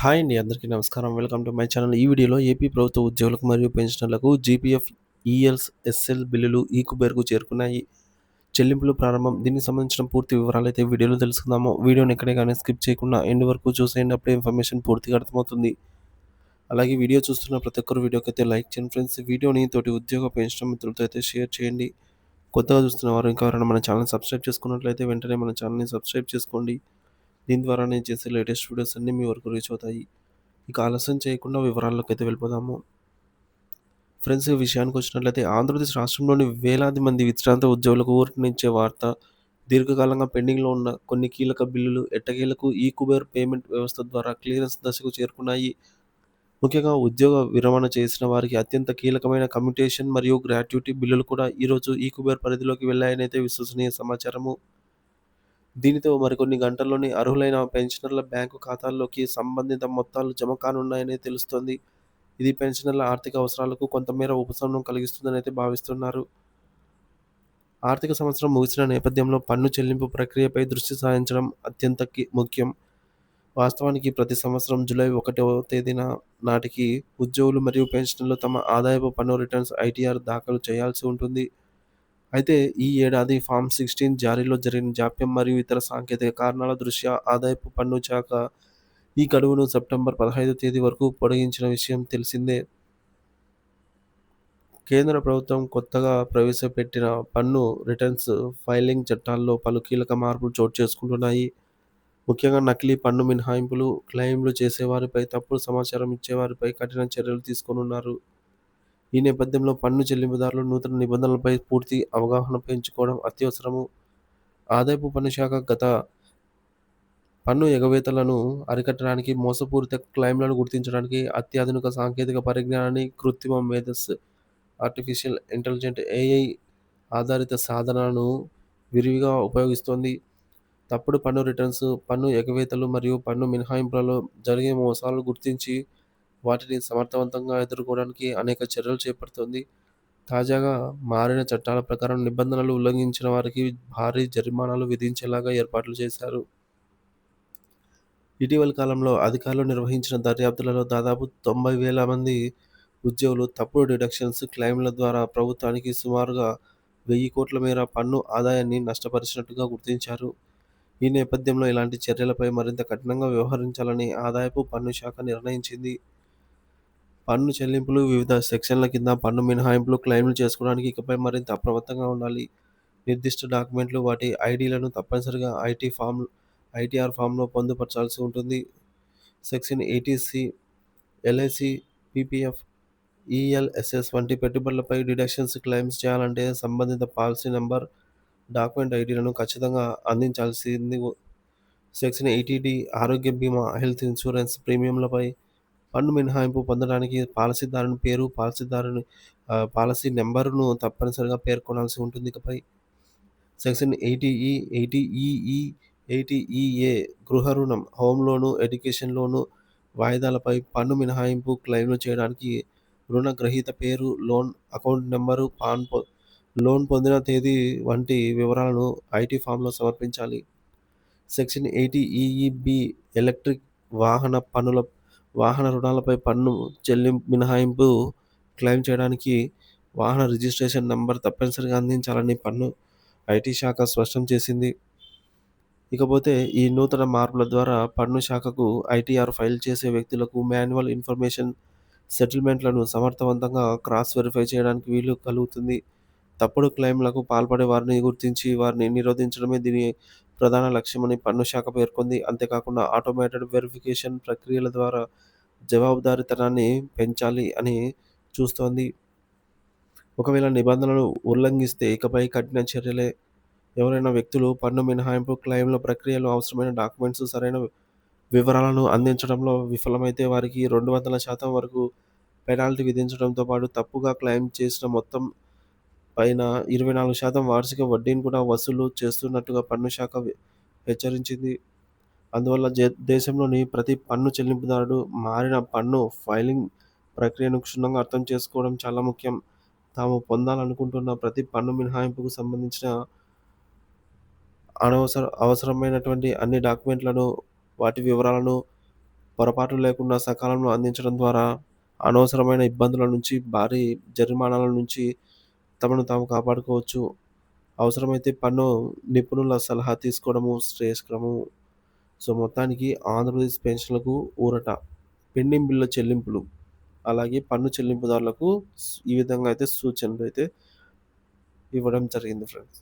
Hi అండి అందరికీ నమస్కారం. Welcome to my channel. ఈ వీడియోలో ఏపీ ప్రభుత్వ ఉద్యోగులకు మరియు పెన్షనర్లకు జీపీఎఫ్ ఈఎల్స్ ఎస్ఎల్ బిల్లులు ఈ కుబేర్కు చేరుకున్నాయి. చెల్లింపులు ప్రారంభం. దీనికి సంబంధించిన పూర్తి వివరాలు అయితే వీడియోలో తెలుసుకుందాము. వీడియోని ఎక్కడే కానీ స్కిప్ చేయకుండా ఎండ్ వరకు చూసేయండి. అప్పుడే ఇన్ఫర్మేషన్ పూర్తిగా అర్థమవుతుంది. అలాగే వీడియో చూస్తున్న ప్రతి ఒక్కరు వీడియోకి అయితే లైక్ చేయండి ఫ్రెండ్స్. వీడియోని తోటి ఉద్యోగ పెన్షన్ మిత్రులతో అయితే షేర్ చేయండి. కొత్తగా చూస్తున్న వారు ఇంకా ఎవరైనా మన ఛానల్ సబ్స్క్రైబ్ చేసుకున్నట్లయితే వెంటనే మన ఛానల్ని సబ్స్క్రైబ్ చేసుకోండి. దీని ద్వారా నేను చేసే లేటెస్ట్ వీడియోస్ అన్నీ మీ వరకు రీచ్ అవుతాయి. ఇక ఆలస్యం చేయకుండా వివరాల్లోకి అయితే వెళ్ళిపోదాము. ఫ్రెండ్స్ ఈ విషయానికి వచ్చినట్లయితే ఆంధ్రప్రదేశ్ రాష్ట్రంలోని వేలాది మంది విశ్రాంత ఉద్యోగులకు ఊరటనిచ్చే వార్త దీర్ఘకాలంగా పెండింగ్లో ఉన్న కొన్ని కీలక బిల్లులు ఎట్టకేలకు ఈ కుబేర్ పేమెంట్ వ్యవస్థ ద్వారా క్లియరెన్స్ దశకు చేరుకున్నాయి. ముఖ్యంగా ఉద్యోగ విరమణ చేసిన వారికి అత్యంత కీలకమైన కమ్యూటేషన్ మరియు గ్రాట్యుటీ బిల్లులు కూడా ఈరోజు ఈ కుబేర్ పరిధిలోకి వెళ్ళాయనైతే విశ్వసనీయ సమాచారము. దీనితో మరికొన్ని గంటల్లోనే అర్హులైన పెన్షనర్ల బ్యాంకు ఖాతాల్లోకి సంబంధిత మొత్తాలు జమ కానున్నాయని తెలుస్తోంది. ఇది పెన్షనర్ల ఆర్థిక అవసరాలకు కొంతమేర ఉపశమనం కలిగిస్తుందని అయితే భావిస్తున్నారు. ఆర్థిక సంవత్సరం ముగిసిన నేపథ్యంలో పన్ను చెల్లింపు ప్రక్రియపై దృష్టి సారించడం అత్యంత ముఖ్యం. వాస్తవానికి ప్రతి సంవత్సరం జూలై ఒకటవ తేదీన నాటికి ఉద్యోగులు మరియు పెన్షనర్లు తమ ఆదాయపు పన్ను రిటర్న్స్ ఐటీఆర్ దాఖలు చేయాల్సి ఉంటుంది. అయితే ఈ ఏడాది ఫామ్ సిక్స్టీన్ జారీలో జరిగిన జాప్యం మరియు ఇతర సాంకేతిక కారణాల దృష్ట్యా ఆదాయపు పన్ను శాఖ ఈ గడువును సెప్టెంబర్ పదహైదు తేదీ వరకు పొడిగించిన విషయం తెలిసిందే. కేంద్ర ప్రభుత్వం కొత్తగా ప్రవేశపెట్టిన పన్ను రిటర్న్స్ ఫైలింగ్ చట్టాల్లో పలు కీలక మార్పులు చోటు చేసుకుంటున్నాయి. ముఖ్యంగా నకిలీ పన్ను మినహాయింపులు క్లెయిమ్లు చేసేవారిపై తప్పుడు సమాచారం ఇచ్చేవారిపై కఠిన చర్యలు తీసుకోనున్నారు. ఈ నేపథ్యంలో పన్ను చెల్లింపుదారులు నూతన నిబంధనలపై పూర్తి అవగాహన పెంచుకోవడం అత్యవసరము. ఆదాయపు పన్ను శాఖ గత పన్ను ఎగవేతలను అరికట్టడానికి మోసపూరిత క్లైమ్లను గుర్తించడానికి అత్యాధునిక సాంకేతిక పరిజ్ఞానాన్ని కృత్రిమ మేధస్సు ఆర్టిఫిషియల్ ఇంటెలిజెంట్ ఏఐ ఆధారిత సాధనాలను విరివిగా ఉపయోగిస్తోంది. తప్పుడు పన్ను రిటర్న్స్ పన్ను ఎగవేతలు మరియు పన్ను మినహాయింపులలో జరిగే మోసాలు గుర్తించి వాటిని సమర్థవంతంగా ఎదుర్కోవడానికి అనేక చర్యలు చేపడుతోంది. తాజాగా మారిన చట్టాల ప్రకారం నిబంధనలు ఉల్లంఘించిన వారికి భారీ జరిమానాలు విధించేలాగా ఏర్పాట్లు చేశారు. ఇటీవలి కాలంలో అధికారులు నిర్వహించిన దర్యాప్తులలో దాదాపు తొంభై వేల మంది ఉద్యోగులు తప్పుడు డిడక్షన్స్ క్లెయిమ్ల ద్వారా ప్రభుత్వానికి సుమారుగా వెయ్యి కోట్ల మేర పన్ను ఆదాయాన్ని నష్టపరిచినట్టుగా గుర్తించారు. ఈ నేపథ్యంలో ఇలాంటి చర్యలపై మరింత కఠినంగా వ్యవహరించాలని ఆదాయపు పన్ను శాఖ నిర్ణయించింది. పన్ను చెల్లింపులు వివిధ సెక్షన్ల కింద పన్ను మినహాయింపులు క్లెయిమ్లు చేసుకోవడానికి ఇకపై మరింత అప్రమత్తంగా ఉండాలి. నిర్దిష్ట డాక్యుమెంట్లు వాటి ఐడీలను తప్పనిసరిగా ఐటీ ఫామ్ ఐటీఆర్ ఫామ్లో పొందుపరచాల్సి ఉంటుంది. Section eighty C LIC PPF ELSS వంటి పెట్టుబడులపై డిడక్షన్స్ క్లెయిమ్స్ చేయాలంటే సంబంధిత పాలసీ నెంబర్ డాక్యుమెంట్ ఐడీలను ఖచ్చితంగా అందించాల్సింది. సెక్షన్ ఎయిటీడీ ఆరోగ్య బీమా హెల్త్ ఇన్సూరెన్స్ ప్రీమియంలపై పన్ను మినహాయింపు పొందడానికి పాలసీదారుని పేరు పాలసీదారుని పాలసీ నెంబరును తప్పనిసరిగా పేర్కొనాల్సి ఉంటుంది. ఇకపై సెక్షన్ ఎయిటీఈ ఎయిటీఈఈ ఎయిటీఈఏ గృహ రుణం హోమ్ లోను ఎడ్యుకేషన్ లోను వాయిదాలపై పన్ను మినహాయింపు క్లెయిమ్లు చేయడానికి రుణగ్రహీత పేరు loan account number PAN loan పొందిన తేదీ వంటి వివరాలను ఐటీ ఫామ్లో సమర్పించాలి. సెక్షన్ ఎయిటీ ఈఈబి ఎలక్ట్రిక్ వాహన పన్నుల వాహన రుణాలపై పన్ను చెల్లింపు మినహాయింపు క్లెయిమ్ చేయడానికి వాహన రిజిస్ట్రేషన్ నంబర్ తప్పనిసరిగా అందించాలని పన్ను ఐటీ శాఖ స్పష్టం చేసింది. ఇకపోతే ఈ నూతన మార్పుల ద్వారా పన్ను శాఖకు ఐటీఆర్ ఫైల్ చేసే వ్యక్తులకు మాన్యువల్ ఇన్ఫర్మేషన్ సెటిల్మెంట్లను సమర్థవంతంగా క్రాస్ వెరిఫై చేయడానికి వీలు కలుగుతుంది. తప్పుడు క్లెయిమ్లకు పాల్పడే వారిని గుర్తించి వారిని నిరోధించడమే దీని ప్రధాన లక్ష్యమని పన్ను శాఖ పేర్కొంది. అంతేకాకుండా ఆటోమేటెడ్ వెరిఫికేషన్ ప్రక్రియల ద్వారా జవాబుదారితనాన్ని పెంచాలి అని చూస్తోంది. ఒకవేళ నిబంధనలు ఉల్లంఘిస్తే ఇకపై కఠిన చర్యలే. ఎవరైనా వ్యక్తులు పన్ను మినహాయింపు క్లెయిమ్ల ప్రక్రియలో అవసరమైన డాక్యుమెంట్స్ సరైన వివరాలను అందించడంలో విఫలమైతే వారికి రెండు వందల శాతం వరకు పెనాల్టీ విధించడంతో పాటు తప్పుగా క్లెయిమ్ చేసిన మొత్తం పైన ఇరవై నాలుగు శాతం వార్షిక వడ్డీని కూడా వసూలు చేస్తున్నట్టుగా పన్ను శాఖ హెచ్చరించింది. అందువల్ల జే- దేశంలోని ప్రతి పన్ను చెల్లింపుదారుడు మారిన పన్ను ఫైలింగ్ ప్రక్రియను క్షుణ్ణంగా అర్థం చేసుకోవడం చాలా ముఖ్యం. తాము పొందాలనుకుంటున్న ప్రతి పన్ను మినహాయింపుకు సంబంధించిన అనవసర అవసరమైనటువంటి అన్ని డాక్యుమెంట్లను వాటి వివరాలను పొరపాట్లు లేకుండా సకాలంలో అందించడం ద్వారా అనవసరమైన ఇబ్బందుల నుంచి, భారీ జరిమానాల నుంచి తమను తాము కాపాడుకోవచ్చు. అవసరమైతే పన్ను నిపుణుల సలహా తీసుకోవడము శ్రేయస్కరము. సో, మొత్తానికి ఆంధ్రప్రదేశ్ పెన్షన్‌లకు ఊరట. పెండింగ్ బిల్లుల చెల్లింపులు, అలాగే పన్ను చెల్లింపుదారులకు ఈ విధంగా అయితే సూచనలు అయితే ఇవ్వడం జరిగింది ఫ్రెండ్స్.